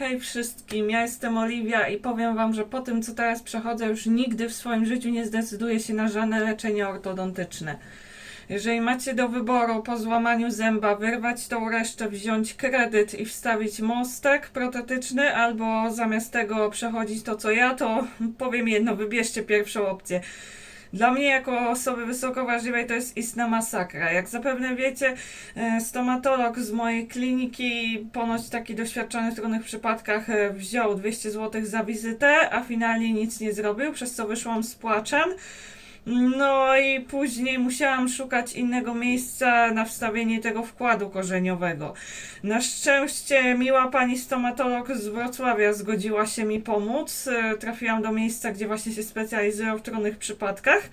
Hej wszystkim, ja jestem Oliwia i powiem wam, że po tym co teraz przechodzę już nigdy w swoim życiu nie zdecyduję się na żadne leczenie ortodontyczne. Jeżeli macie do wyboru po złamaniu zęba wyrwać tą resztę, wziąć kredyt i wstawić mostek protetyczny, albo zamiast tego przechodzić to co ja, to powiem jedno, wybierzcie pierwszą opcję. Dla mnie, jako osoby wysoko wrażliwej, to jest istna masakra. Jak zapewne wiecie, e, stomatolog z mojej kliniki, ponoć taki doświadczony w trudnych przypadkach, e, wziął 200 zł za wizytę, a finalnie nic nie zrobił, przez co wyszłam z płaczem. No i później musiałam szukać innego miejsca na wstawienie tego wkładu korzeniowego. Na szczęście miła pani stomatolog z Wrocławia zgodziła się mi pomóc. E, Trafiłam do miejsca, gdzie właśnie się specjalizują w trudnych przypadkach.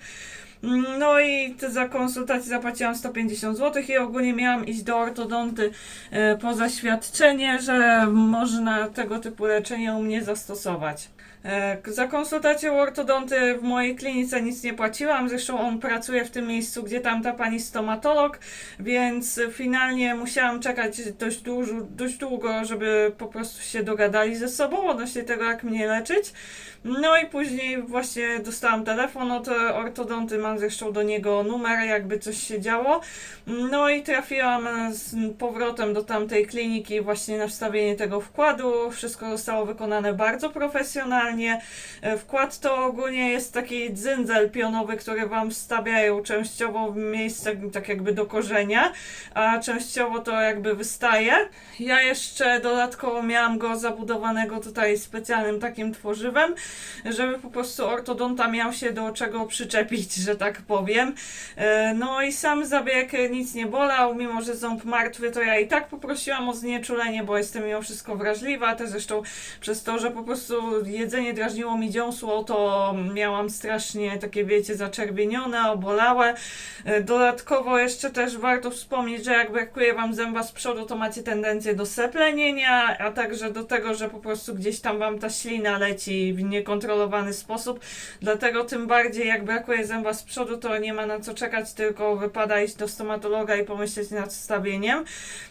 No i za konsultację zapłaciłam 150 zł i ogólnie miałam iść do ortodonty e, po zaświadczenie, że można tego typu leczenie u mnie zastosować. E, Za konsultację u ortodonty w mojej klinice nic nie płaciłam, zresztą on pracuje w tym miejscu, gdzie tamta pani stomatolog, więc finalnie musiałam czekać dość, dużo, dość długo, żeby po prostu się dogadali ze sobą odnośnie tego, jak mnie leczyć. No i później właśnie dostałam telefon od ortodonty, mam zresztą do niego numer, jakby coś się działo. No i trafiłam z powrotem do tamtej kliniki właśnie na wstawienie tego wkładu. Wszystko zostało wykonane bardzo profesjonalnie. E, Wkład to ogólnie jest taki dzyndzel pionowy, który wam wstawiają częściowo w miejsce tak jakby do korzenia, a częściowo to jakby wystaje. Ja jeszcze dodatkowo miałam go zabudowanego tutaj specjalnym takim tworzywem, żeby po prostu ortodonta miał się do czego przyczepić, że tak powiem. E, No i sam zabieg nic nie bolał, mimo że ząb martwy, to ja i tak poprosiłam o znieczulenie, bo jestem mimo wszystko wrażliwa, też zresztą przez to, że po prostu jedzenie drażniło mi dziąsło, to miałam strasznie takie, wiecie, zaczerwienione, obolałe. E, Dodatkowo jeszcze też warto wspomnieć, że jak brakuje wam zęba z przodu, to macie tendencję do seplenienia, a także do tego, że po prostu gdzieś tam wam ta ślina leci w niekontrolowany sposób. Dlatego tym bardziej jak brakuje zęba z przodu, to nie ma na co czekać, tylko wypada iść do stomatologa i pomyśleć nad wstawieniem.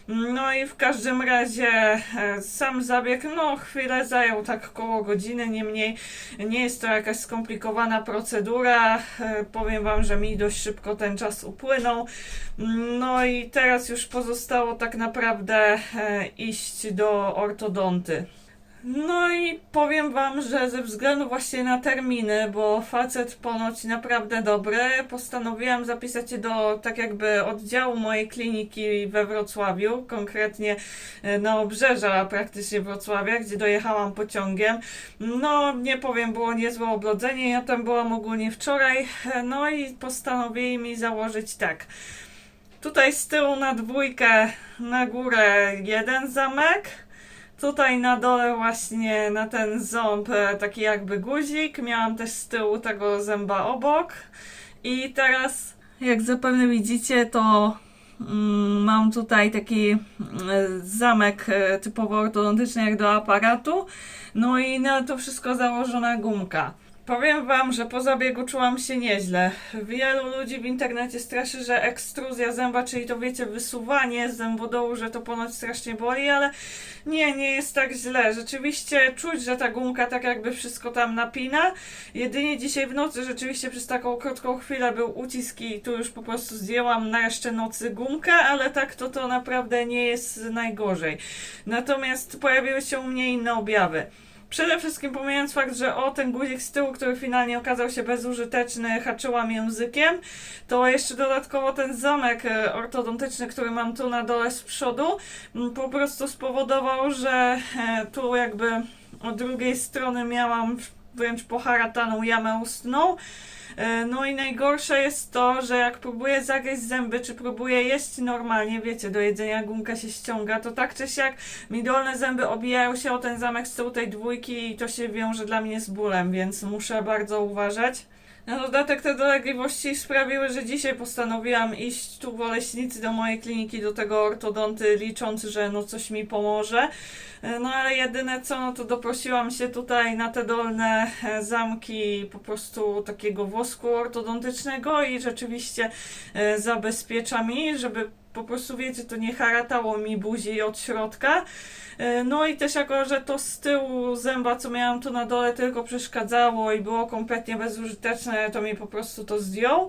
No i w każdym razie e, sam zabieg, no chwilę zajął tak koło godziny, niemniej nie jest to jakaś skomplikowana procedura. E, Powiem wam, że mi dość szybko ten czas upłynął. No i teraz już pozostało tak naprawdę e, iść do ortodonty. No i powiem wam, że ze względu właśnie na terminy, bo facet ponoć naprawdę dobry, postanowiłam zapisać się do tak jakby oddziału mojej kliniki we Wrocławiu, konkretnie e, na obrzeża praktycznie Wrocławia, gdzie dojechałam pociągiem. No nie powiem, było niezłe oblodzenie, ja tam byłam ogólnie wczoraj, e, no i postanowili mi założyć tak. Tutaj z tyłu na dwójkę, na górę jeden zamek, Tutaj na dole właśnie na ten ząb e, taki jakby guzik. Miałam też z tyłu tego zęba obok. I teraz, jak zapewne widzicie, to mm, mam tutaj taki mm, zamek e, typowo ortodontyczny jak do aparatu. No i na to wszystko założona gumka. Powiem wam, że po zabiegu czułam się nieźle. Wielu ludzi w internecie straszy, że ekstruzja zęba, czyli to wiecie, wysuwanie z zębodołu, że to ponoć strasznie boli, ale nie, nie jest tak źle. Rzeczywiście czuć, że ta gumka tak jakby wszystko tam napina. Jedynie dzisiaj w nocy rzeczywiście przez taką krótką chwilę był ucisk i tu już po prostu zdjęłam na resztę nocy gumkę, ale tak to to naprawdę nie jest najgorzej. Natomiast pojawiły się u mnie inne objawy. Przede wszystkim pomijając fakt, że o ten guzik z tyłu, który finalnie okazał się bezużyteczny, haczyłam językiem, to jeszcze dodatkowo ten zamek e, ortodontyczny, który mam tu na dole z przodu, po prostu spowodował, że e, tu jakby od drugiej strony miałam wręcz poharataną jamę ustną. E, No i najgorsze jest to, że jak próbuję zagryźć zęby, czy próbuję jeść normalnie, wiecie, do jedzenia gumka się ściąga, to tak czy siak mi dolne zęby obijają się o ten zamek z tej dwójki i to się wiąże dla mnie z bólem, więc muszę bardzo uważać. Na dodatek te dolegliwości sprawiły, że dzisiaj postanowiłam iść tu w Oleśnicy do mojej kliniki, do tego ortodonty, licząc, że no coś mi pomoże. No ale jedyne co, no to doprosiłam się tutaj na te dolne e, zamki po prostu takiego wosku ortodontycznego i rzeczywiście e, zabezpiecza mi, żeby po prostu wiecie, to nie haratało mi buzi od środka. E, No i też jako, że to z tyłu zęba, co miałam tu na dole, tylko przeszkadzało i było kompletnie bezużyteczne, to mi po prostu to zdjął.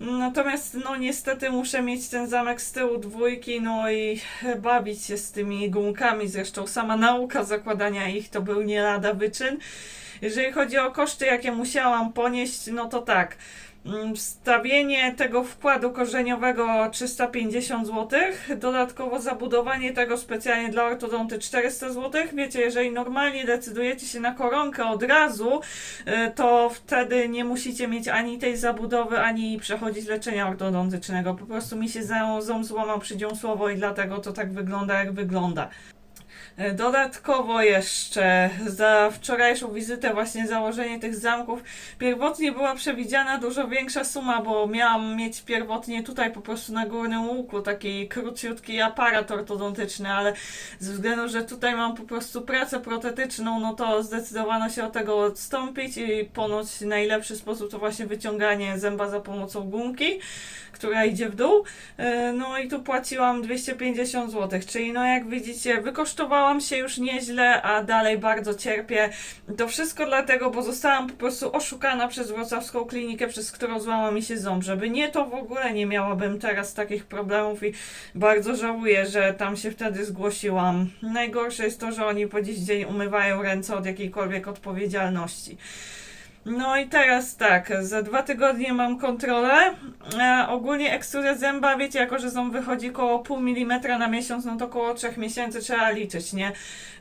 Natomiast no niestety muszę mieć ten zamek z tyłu dwójki, no i bawić się z tymi gumkami. Zresztą sama nauka zakładania ich to był nie lada wyczyn. Jeżeli chodzi o koszty, jakie musiałam ponieść, no to tak. Mm, Wstawienie tego wkładu korzeniowego 350 zł, dodatkowo zabudowanie tego specjalnie dla ortodonty 400 zł. Wiecie, jeżeli normalnie decydujecie się na koronkę od razu, y, to wtedy nie musicie mieć ani tej zabudowy, ani przechodzić leczenia ortodontycznego. Po prostu mi się ząb złamał przydziąsłowo i dlatego to tak wygląda, jak wygląda. E, Dodatkowo jeszcze za wczorajszą wizytę właśnie założenie tych zamków pierwotnie była przewidziana dużo większa suma, bo miałam mieć pierwotnie tutaj po prostu na górnym łuku taki króciutki aparat ortodontyczny, ale ze względu, że tutaj mam po prostu pracę protetyczną, no to zdecydowano się od tego odstąpić i ponoć najlepszy sposób to właśnie wyciąganie zęba za pomocą gumki, która idzie w dół. E, No i tu płaciłam 250 zł, czyli no jak widzicie, wykosztowałam się już nieźle, a dalej bardzo cierpię. To wszystko dlatego, bo zostałam po prostu oszukana przez wrocławską klinikę, przez którą złamał mi się ząb. Żeby nie, to w ogóle nie miałabym teraz takich problemów i bardzo żałuję, że tam się wtedy zgłosiłam. Najgorsze jest to, że oni po dziś dzień umywają ręce od jakiejkolwiek odpowiedzialności. No i teraz tak, za dwa tygodnie mam kontrolę. E, ogólnie ekstruzja zęba, wiecie, jako że ząb wychodzi koło pół milimetra na miesiąc, no to koło trzech miesięcy trzeba liczyć, nie?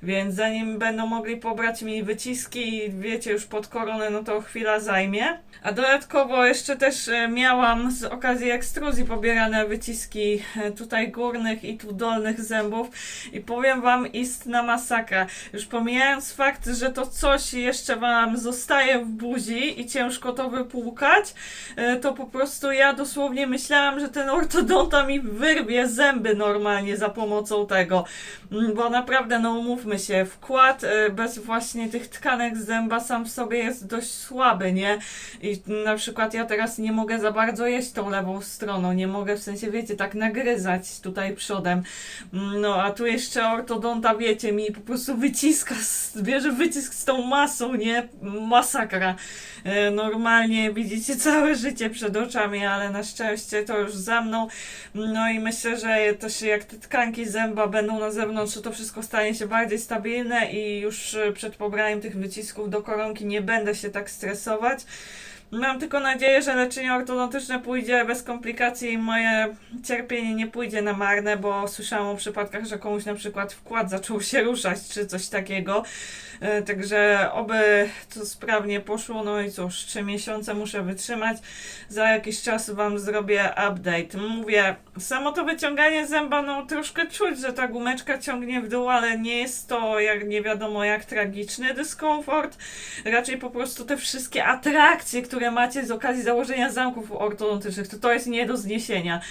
Więc zanim będą mogli pobrać mi wyciski, wiecie, już pod koronę, no to chwila zajmie. A dodatkowo jeszcze też e, miałam z okazji ekstruzji pobierane wyciski e, tutaj górnych i tu dolnych zębów i powiem wam istna masakra. Już pomijając fakt, że to coś jeszcze wam zostaje w buzi i ciężko to wypłukać, e, to po prostu ja dosłownie myślałam, że ten ortodonta mi wyrwie zęby normalnie za pomocą tego. Mm, Bo naprawdę, no umówmy się, wkład e, bez właśnie tych tkanek zęba sam w sobie jest dość słaby, nie? I na przykład ja teraz nie mogę za bardzo jeść tą lewą stroną, nie mogę w sensie, wiecie, tak nagryzać tutaj przodem. Mm, No a tu jeszcze ortodonta, wiecie, mi po prostu wyciska, bierze wycisk z tą masą, nie? Masakra. E, Normalnie widzicie całe życie przed oczami, ale na szczęście to już za mną. No i myślę, że też jak te tkanki zęba będą na zewnątrz, to to wszystko stanie się bardziej stabilne i już e, przed pobraniem tych wycisków do koronki nie będę się tak stresować. Mam tylko nadzieję, że leczenie ortodontyczne pójdzie bez komplikacji i moje cierpienie nie pójdzie na marne, bo słyszałam o przypadkach, że komuś na przykład wkład zaczął się ruszać czy coś takiego. E, Także oby to sprawnie poszło. No i cóż, trzy miesiące muszę wytrzymać. Za jakiś czas Wam zrobię update. Mówię, samo to wyciąganie zęba, no troszkę czuć, że ta gumeczka ciągnie w dół, ale nie jest to jak nie wiadomo jak tragiczny dyskomfort. Raczej po prostu te wszystkie atrakcje, które macie z okazji założenia zamków ortodontycznych, to to jest nie do zniesienia.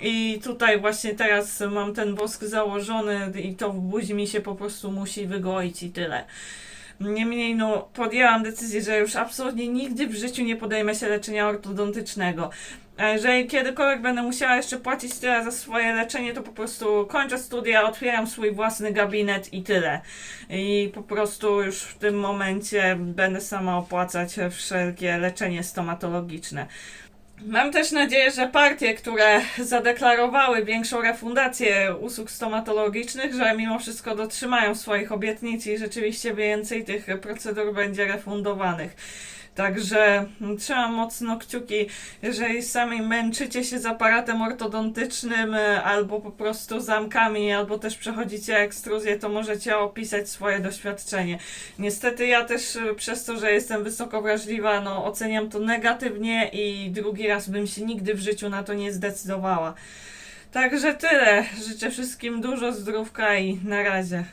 I tutaj właśnie teraz mam ten wosk założony i to w buzi mi się po prostu musi wygoić i tyle. Niemniej no, podjęłam decyzję, że już absolutnie nigdy w życiu nie podejmę się leczenia ortodontycznego. A jeżeli kiedykolwiek będę musiała jeszcze płacić tyle za swoje leczenie, to po prostu kończę studia, otwieram swój własny gabinet i tyle. I po prostu już w tym momencie będę sama opłacać wszelkie leczenie stomatologiczne. Mam też nadzieję, że partie, które zadeklarowały większą refundację usług stomatologicznych, że mimo wszystko dotrzymają swoich obietnic i rzeczywiście więcej tych procedur będzie refundowanych. Także mm, trzymam mocno kciuki, jeżeli sami męczycie się z aparatem ortodontycznym e, albo po prostu zamkami, albo też przechodzicie ekstruzję, to możecie opisać swoje doświadczenie. Niestety ja też e, przez to, że jestem wysoko wrażliwa, no oceniam to negatywnie i drugi raz bym się nigdy w życiu na to nie zdecydowała. Także tyle. Życzę wszystkim dużo zdrówka i na razie.